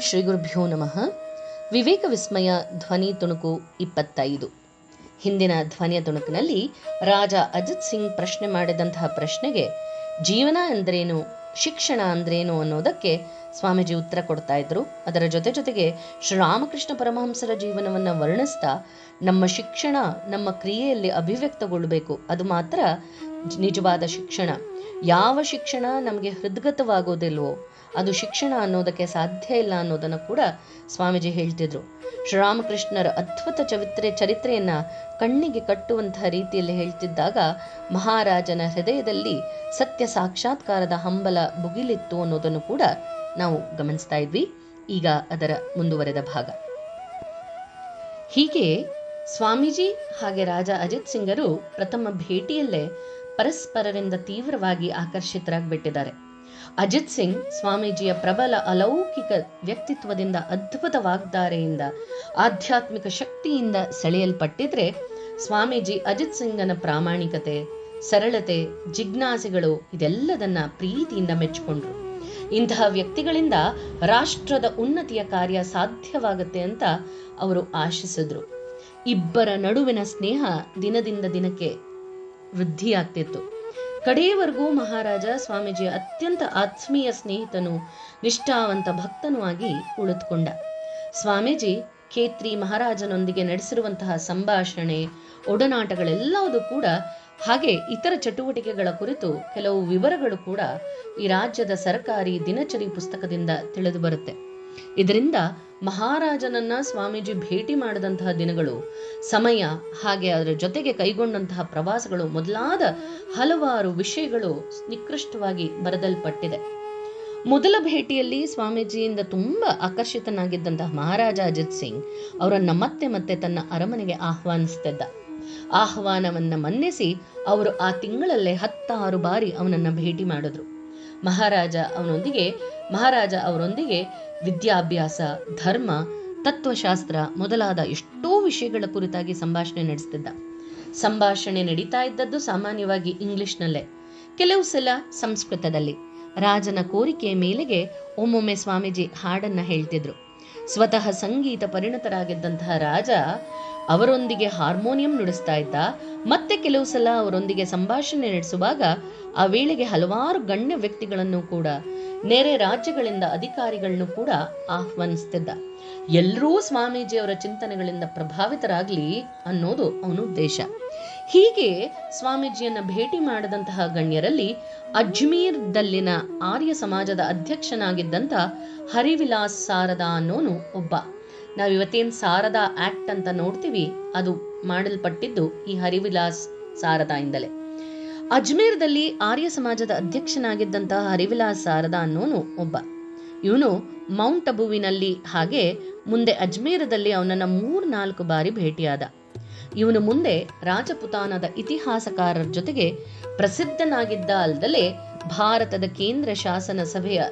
ಶ್ರೀ ಗುರುಭ್ಯೋ ನಮಃ. ವಿವೇಕ ವಿಸ್ಮಯ ಧ್ವನಿ ತುಣುಕು ಇಪ್ಪತ್ತೈದು. ಹಿಂದಿನ ಧ್ವನಿಯ ತುಣುಕಿನಲ್ಲಿ ರಾಜ ಅಜಿತ್ ಸಿಂಗ್ ಪ್ರಶ್ನೆ ಮಾಡಿದಂತಹ ಪ್ರಶ್ನೆಗೆ ಜೀವನ ಅಂದ್ರೇನು, ಶಿಕ್ಷಣ ಅಂದ್ರೇನು ಅನ್ನೋದಕ್ಕೆ ಸ್ವಾಮೀಜಿ ಉತ್ತರ ಕೊಡ್ತಾ ಇದ್ರು. ಅದರ ಜೊತೆ ಜೊತೆಗೆ ಶ್ರೀರಾಮಕೃಷ್ಣ ಪರಮಹಂಸರ ಜೀವನವನ್ನು ವರ್ಣಿಸ್ತಾ ನಮ್ಮ ಶಿಕ್ಷಣ, ನಮ್ಮ ಕ್ರಿಯೆಯಲ್ಲಿ ಅಭಿವ್ಯಕ್ತಗೊಳ್ಳಬೇಕು ಅದು ಮಾತ್ರ ನಿಜವಾದ ಶಿಕ್ಷಣ. ಯಾವ ಶಿಕ್ಷಣ ನಮಗೆ ಹೃದ್ಗತವಾಗೋದಿಲ್ವೋ ಅದು ಶಿಕ್ಷಣ ಅನ್ನೋದಕ್ಕೆ ಸಾಧ್ಯ ಇಲ್ಲ ಅನ್ನೋದನ್ನು ಕೂಡ ಸ್ವಾಮೀಜಿ ಹೇಳ್ತಿದ್ರು. ಶ್ರೀರಾಮಕೃಷ್ಣರ ಅದ್ಭುತ ಚವಿತ್ರೆ ಚರಿತ್ರೆಯನ್ನ ಕಣ್ಣಿಗೆ ಕಟ್ಟುವಂತಹ ರೀತಿಯಲ್ಲಿ ಹೇಳ್ತಿದ್ದಾಗ ಮಹಾರಾಜನ ಹೃದಯದಲ್ಲಿ ಸತ್ಯ ಸಾಕ್ಷಾತ್ಕಾರದ ಹಂಬಲ ಬುಗಿಲಿತ್ತು ಅನ್ನೋದನ್ನು ಕೂಡ ನಾವು ಗಮನಿಸ್ತಾ ಇದ್ವಿ. ಈಗ ಅದರ ಮುಂದುವರೆದ ಭಾಗ. ಹೀಗೆ ಸ್ವಾಮೀಜಿ ಹಾಗೆ ರಾಜ ಅಜಿತ್ ಸಿಂಗರು ಪ್ರಥಮ ಭೇಟಿಯಲ್ಲೇ ಪರಸ್ಪರರಿಂದ ತೀವ್ರವಾಗಿ ಆಕರ್ಷಿತರಾಗ್ಬಿಟ್ಟಿದ್ದಾರೆ. ಅಜಿತ್ ಸಿಂಗ್ ಸ್ವಾಮೀಜಿಯ ಪ್ರಬಲ ಅಲೌಕಿಕ ವ್ಯಕ್ತಿತ್ವದಿಂದ ಅದ್ಭುತ ವಾಗ್ದಾರೆಯಿಂದ ಆಧ್ಯಾತ್ಮಿಕ ಶಕ್ತಿಯಿಂದ ಸೆಳೆಯಲ್ಪಟ್ಟಿದ್ರೆ ಸ್ವಾಮೀಜಿ ಅಜಿತ್ ಸಿಂಗನ ಪ್ರಾಮಾಣಿಕತೆ, ಸರಳತೆ, ಜಿಜ್ಞಾಸೆಗಳು ಇದೆಲ್ಲದನ್ನ ಪ್ರೀತಿಯಿಂದ ಮೆಚ್ಚಿಕೊಂಡ್ರು. ಇಂತಹ ವ್ಯಕ್ತಿಗಳಿಂದ ರಾಷ್ಟ್ರದ ಉನ್ನತಿಯ ಕಾರ್ಯ ಸಾಧ್ಯವಾಗುತ್ತೆ ಅಂತ ಅವರು ಆಶಿಸಿದ್ರು. ಇಬ್ಬರ ನಡುವಿನ ಸ್ನೇಹ ದಿನದಿಂದ ದಿನಕ್ಕೆ ವೃದ್ಧಿಯಾಗ್ತಿತ್ತು. ಕಡೆಯವರೆಗೂ ಮಹಾರಾಜ ಸ್ವಾಮೀಜಿ ಅತ್ಯಂತ ಆತ್ಮೀಯ ಸ್ನೇಹಿತನು, ನಿಷ್ಠಾವಂತ ಭಕ್ತನೂ ಆಗಿ ಉಳಿದುಕೊಂಡ. ಸ್ವಾಮೀಜಿ ಖೇತ್ರಿ ಮಹಾರಾಜನೊಂದಿಗೆ ನಡೆಸಿರುವಂತಹ ಸಂಭಾಷಣೆ, ಒಡನಾಟಗಳೆಲ್ಲವೂ ಕೂಡ, ಹಾಗೆ ಇತರ ಚಟುವಟಿಕೆಗಳ ಕುರಿತು ಕೆಲವು ವಿವರಗಳು ಕೂಡ ಈ ರಾಜ್ಯದ ಸರ್ಕಾರಿ ದಿನಚರಿ ಪುಸ್ತಕದಿಂದ ತಿಳಿದು ಬರುತ್ತೆ. ಇದರಿಂದ ಮಹಾರಾಜನನ್ನ ಸ್ವಾಮೀಜಿ ಭೇಟಿ ಮಾಡಿದಂತಹ ದಿನಗಳು, ಸಮಯ ಹಾಗೆ ಅದರ ಜೊತೆಗೆ ಕೈಗೊಂಡಂತಹ ಪ್ರವಾಸಗಳು ಮೊದಲಾದ ಹಲವಾರು ವಿಷಯಗಳು ನಿಕೃಷ್ಟವಾಗಿ ಬರೆದಲ್ಪಟ್ಟಿದೆ. ಮೊದಲ ಭೇಟಿಯಲ್ಲಿ ಸ್ವಾಮೀಜಿಯಿಂದ ತುಂಬಾ ಆಕರ್ಷಿತನಾಗಿದ್ದಂತಹ ಮಹಾರಾಜ ಅಜಿತ್ ಸಿಂಗ್ ಅವರನ್ನ ಮತ್ತೆ ಮತ್ತೆ ತನ್ನ ಅರಮನೆಗೆ ಆಹ್ವಾನಿಸ್ತಿದ್ದ. ಆಹ್ವಾನವನ್ನ ಮನ್ನಿಸಿ ಅವರು ಆ ತಿಂಗಳಲ್ಲೇ ಹತ್ತಾರು ಬಾರಿ ಅವನನ್ನ ಭೇಟಿ ಮಾಡಿದ್ರು. ಮಹಾರಾಜ ಅವನೊಂದಿಗೆ, ಮಹಾರಾಜ ಅವರೊಂದಿಗೆ ವಿದ್ಯಾಭ್ಯಾಸ, ಧರ್ಮ, ತತ್ವಶಾಸ್ತ್ರ ಮೊದಲಾದ ಎಷ್ಟೋ ವಿಷಯಗಳ ಕುರಿತಾಗಿ ಸಂಭಾಷಣೆ ನಡೆಸ್ತಿದ್ದ. ಸಂಭಾಷಣೆ ನಡೀತಾ ಇದ್ದದ್ದು ಸಾಮಾನ್ಯವಾಗಿ ಇಂಗ್ಲಿಷ್ನಲ್ಲೇ. ಕೆಲವು ಸಲ ಸಂಸ್ಕೃತದಲ್ಲಿ. ರಾಜನ ಕೋರಿಕೆಯ ಮೇಲೆಗೆ ಒಮ್ಮೊಮ್ಮೆ ಸ್ವಾಮೀಜಿ ಹಾಡನ್ನ ಹೇಳ್ತಿದ್ರು. ಸ್ವತಃ ಸಂಗೀತ ಪರಿಣತರಾಗಿದ್ದಂತಹ ರಾಜ ಅವರೊಂದಿಗೆ ಹಾರ್ಮೋನಿಯಂ ನುಡಿಸ್ತಾ ಇದ್ದ. ಮತ್ತೆ ಕೆಲವು ಸಲ ಅವರೊಂದಿಗೆ ಸಂಭಾಷಣೆ ನಡೆಸುವಾಗ ಆ ವೇಳೆಗೆ ಹಲವಾರು ಗಣ್ಯ ವ್ಯಕ್ತಿಗಳನ್ನು ಕೂಡ, ನೆರೆ ರಾಜ್ಯಗಳಿಂದ ಅಧಿಕಾರಿಗಳನ್ನು ಕೂಡ ಆಹ್ವಾನಿಸ್ತಿದ್ದ. ಎಲ್ಲರೂ ಸ್ವಾಮೀಜಿಯವರ ಚಿಂತನೆಗಳಿಂದ ಪ್ರಭಾವಿತರಾಗ್ಲಿ ಅನ್ನೋದು ಅವನ ಉದ್ದೇಶ. ಹೀಗೆ ಸ್ವಾಮೀಜಿಯನ್ನ ಭೇಟಿ ಮಾಡಿದಂತಹ ಗಣ್ಯರಲ್ಲಿ ಅಜ್ಮೀರ್ದಲ್ಲಿನ ಆರ್ಯ ಸಮಾಜದ ಅಧ್ಯಕ್ಷನಾಗಿದ್ದಂತ ಹರಿವಿಲಾಸ್ ಸಾರದಾ ಅನ್ನೋನು ಒಬ್ಬ. ನಾವಿವತ್ತೇನು ಸಾರದಾ ಆಕ್ಟ್ ಅಂತ ನೋಡ್ತೀವಿ, ಅದು ಮಾಡಲ್ಪಟ್ಟಿದ್ದು ಈ ಹರಿವಿಲಾಸ್ ಸಾರದಾಯಿಂದಲೇ ಅಜ್ಮೇರ್ದಲ್ಲಿ ಆರ್ಯ ಸಮಾಜದ ಅಧ್ಯಕ್ಷನಾಗಿದ್ದಂತಹ ಹರಿವಿಲಾಸ್ ಸಾರದಾ ಅನ್ನೋನು ಒಬ್ಬ. ಇವನು ಮೌಂಟ್ ಅಬುವಿನಲ್ಲಿ ಹಾಗೆ ಮುಂದೆ ಅಜ್ಮೀರದಲ್ಲಿ ಅವನನ್ನ ಮೂರ್ನಾಲ್ಕು ಬಾರಿ ಭೇಟಿಯಾದ. ಇವನು ಮುಂದೆ ರಾಜಪುತಾನದ ಇತಿಹಾಸಕಾರರ ಜೊತೆಗೆ ಪ್ರಸಿದ್ಧನಾಗಿದ್ದ ಅಲ್ಲದಲೇ ಭಾರತದ ಕೇಂದ್ರ ಶಾಸನ ಸಭೆಯ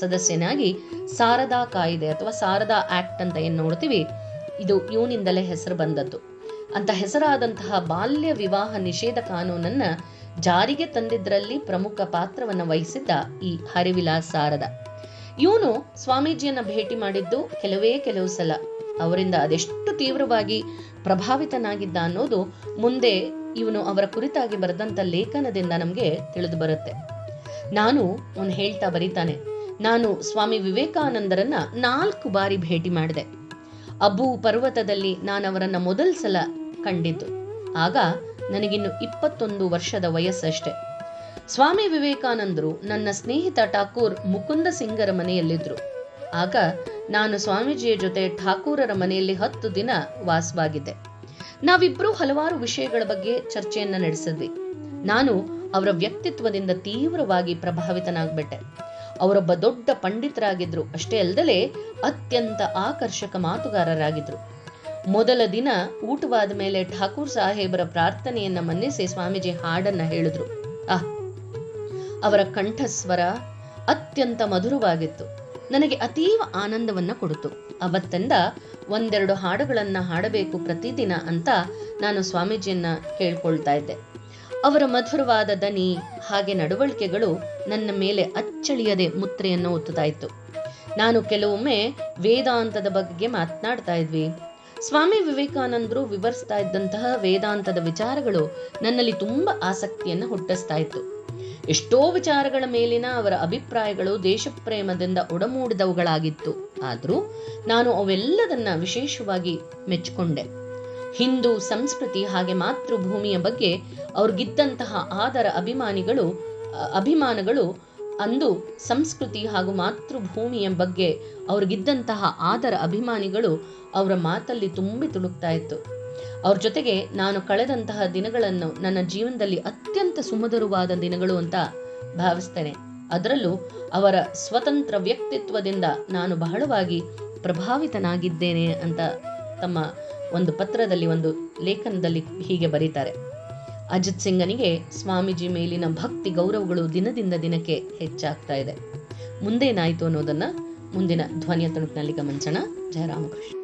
ಸದಸ್ಯನಾಗಿ ಸಾರದಾ ಕಾಯ್ದೆ ಅಥವಾ ಸಾರದಾ ಆಕ್ಟ್ ಅಂತ ಏನ್ ನೋಡ್ತೀವಿ, ಇದು ಇವನಿಂದಲೇ ಹೆಸರು ಬಂದದ್ದು. ಅಂತ ಹೆಸರಾದಂತಹ ಬಾಲ್ಯ ವಿವಾಹ ನಿಷೇಧ ಕಾನೂನನ್ನ ಜಾರಿಗೆ ತಂದಿದ್ರಲ್ಲಿ ಪ್ರಮುಖ ಪಾತ್ರವನ್ನ ವಹಿಸಿದ್ದ ಈ ಹರಿವಿಲಾಸ್ ಸಾರದ. ಇವನು ಸ್ವಾಮೀಜಿಯನ್ನ ಭೇಟಿ ಮಾಡಿದ್ದು ಕೆಲವೇ ಕೆಲವು ಸಲ ಅವರಿಂದ ಅದೆಷ್ಟು ತೀವ್ರವಾಗಿ ಪ್ರಭಾವಿತನಾಗಿದ್ದ ಅನ್ನೋದು ಮುಂದೆ ಇವನು ಅವರ ಕುರಿತಾಗಿ ಬರೆದಂತ ಲೇಖನದಿಂದ ನಮಗೆ ತಿಳಿದು ಬರುತ್ತೆ. ನಾನು ಅವನು ಹೇಳ್ತಾ ಬರೀತಾನೆ, ನಾನು ಸ್ವಾಮಿ ವಿವೇಕಾನಂದರನ್ನ ನಾಲ್ಕು ಬಾರಿ ಭೇಟಿ ಮಾಡಿದೆ. ಅಬ್ಬು ಪರ್ವತದಲ್ಲಿ ನಾನು ಅವರನ್ನ ಮೊದಲ ಸಲ ಕಂಡಿದ್ದು. ಆಗ ನನಗಿನ್ನು ಇಪ್ಪತ್ತೊಂದು ವರ್ಷದ ವಯಸ್ಸಷ್ಟೆ. ಸ್ವಾಮಿ ವಿವೇಕಾನಂದರು ನನ್ನ ಸ್ನೇಹಿತ ಠಾಕೂರ್ ಮುಕುಂದ ಸಿಂಗರ ಮನೆಯಲ್ಲಿದ್ದರು ಆಗ ನಾನು ಸ್ವಾಮೀಜಿಯ ಜೊತೆ ಠಾಕೂರರ ಮನೆಯಲ್ಲಿ ಹತ್ತು ದಿನ ವಾಸವಾಗಿದ್ದೆ. ನಾವಿಬ್ರು ಹಲವಾರು ವಿಷಯಗಳ ಬಗ್ಗೆ ಚರ್ಚೆಯನ್ನ ನಡೆಸಿದ್ವಿ. ನಾನು ಅವರ ವ್ಯಕ್ತಿತ್ವದಿಂದ ತೀವ್ರವಾಗಿ ಪ್ರಭಾವಿತನಾಗ್ಬಿಟ್ಟೆ. ಅವರೊಬ್ಬ ದೊಡ್ಡ ಪಂಡಿತರಾಗಿದ್ರು. ಅಷ್ಟೇ ಅಲ್ಲದೆ ಅತ್ಯಂತ ಆಕರ್ಷಕ ಮಾತುಗಾರರಾಗಿದ್ರು. ಮೊದಲ ದಿನ ಊಟವಾದ ಮೇಲೆ ಠಾಕೂರ್ ಸಾಹೇಬರ ಪ್ರಾರ್ಥನೆಯನ್ನ ಮನ್ನಿಸಿ ಸ್ವಾಮೀಜಿ ಹಾಡನ್ನ ಹೇಳಿದ್ರು. ಆಹ್, ಅವರ ಕಂಠಸ್ವರ ಅತ್ಯಂತ ಮಧುರವಾಗಿತ್ತು. ನನಗೆ ಅತೀವ ಆನಂದವನ್ನ ಕೊಡಿತು ಅವತ್ತಿಂದ ಒಂದೆರಡು ಹಾಡುಗಳನ್ನ ಹಾಡಬೇಕು ಪ್ರತಿದಿನ ಅಂತ ನಾನು ಸ್ವಾಮೀಜಿಯನ್ನ ಕೇಳ್ಕೊಳ್ತಾ ಇದ್ದೆ. ಅವರ ಮಧುರವಾದ ದನಿ, ಹಾಗೆ ನಡವಳಿಕೆಗಳು ನನ್ನ ಮೇಲೆ ಅಚ್ಚಳಿಯದೆ ಮುತ್ರೆಯನ್ನು ಒತ್ತುತ್ತಾ ನಾನು ಕೆಲವೊಮ್ಮೆ ವೇದಾಂತದ ಬಗ್ಗೆ ಮಾತನಾಡ್ತಾ ಇದ್ವಿ. ಸ್ವಾಮಿ ವಿವೇಕಾನಂದರು ವಿವರಿಸ್ತಾ ಇದ್ದಂತಹ ವೇದಾಂತದ ವಿಚಾರಗಳು ನನ್ನಲ್ಲಿ ತುಂಬಾ ಆಸಕ್ತಿಯನ್ನು ಹುಟ್ಟಿಸ್ತಾ ಇತ್ತು. ಎಷ್ಟೋ ವಿಚಾರಗಳ ಮೇಲಿನ ಅವರ ಅಭಿಪ್ರಾಯಗಳು ದೇಶಪ್ರೇಮದಿಂದ ಒಡಮೂಡಿದವುಗಳಾಗಿತ್ತು. ಆದರೂ ನಾನು ಅವೆಲ್ಲದನ್ನ ವಿಶೇಷವಾಗಿ ಮೆಚ್ಚಿಕೊಂಡೆ. ಹಿಂದೂ ಸಂಸ್ಕೃತಿ ಹಾಗೆ ಮಾತೃಭೂಮಿಯ ಬಗ್ಗೆ ಅವ್ರಿಗಿದ್ದಂತಹ ಆದರ ಅಭಿಮಾನಿಗಳು, ಅಭಿಮಾನಗಳು ಅಂದು ಸಂಸ್ಕೃತಿ ಹಾಗೂ ಮಾತೃಭೂಮಿಯ ಬಗ್ಗೆ ಅವ್ರಿಗಿದ್ದಂತಹ ಆದರ ಅಭಿಮಾನಿಗಳು ಅವರ ಮಾತಲ್ಲಿ ತುಂಬಿ ತುಳುಕ್ತಾ ಇತ್ತು. ಅವ್ರ ಜೊತೆಗೆ ನಾನು ಕಳೆದಂತಹ ದಿನಗಳನ್ನು ನನ್ನ ಜೀವನದಲ್ಲಿ ಅತ್ಯಂತ ಸುಮಧುರವಾದ ದಿನಗಳು ಅಂತ ಭಾವಿಸ್ತೇನೆ. ಅದರಲ್ಲೂ ಅವರ ಸ್ವತಂತ್ರ ವ್ಯಕ್ತಿತ್ವದಿಂದ ನಾನು ಬಹಳವಾಗಿ ಪ್ರಭಾವಿತನಾಗಿದ್ದೇನೆ ಅಂತ ತಮ್ಮ ಒಂದು ಪತ್ರದಲ್ಲಿ, ಒಂದು ಲೇಖನದಲ್ಲಿ ಹೀಗೆ ಬರೀತಾರೆ. ಅಜಿತ್ ಸಿಂಗನಿಗೆ ಸ್ವಾಮೀಜಿ ಮೇಲಿನ ಭಕ್ತಿ ಗೌರವಗಳು ದಿನದಿಂದ ದಿನಕ್ಕೆ ಹೆಚ್ಚಾಗ್ತಾ ಇದೆ. ಮುಂದೇನಾಯಿತು ಅನ್ನೋದನ್ನ ಮುಂದಿನ ಧ್ವನಿಯ ತುಣುಕಿನಲ್ಲಿ ಗಮನಿಸೋಣ. ಜಯರಾಮಕೃಷ್ಣ.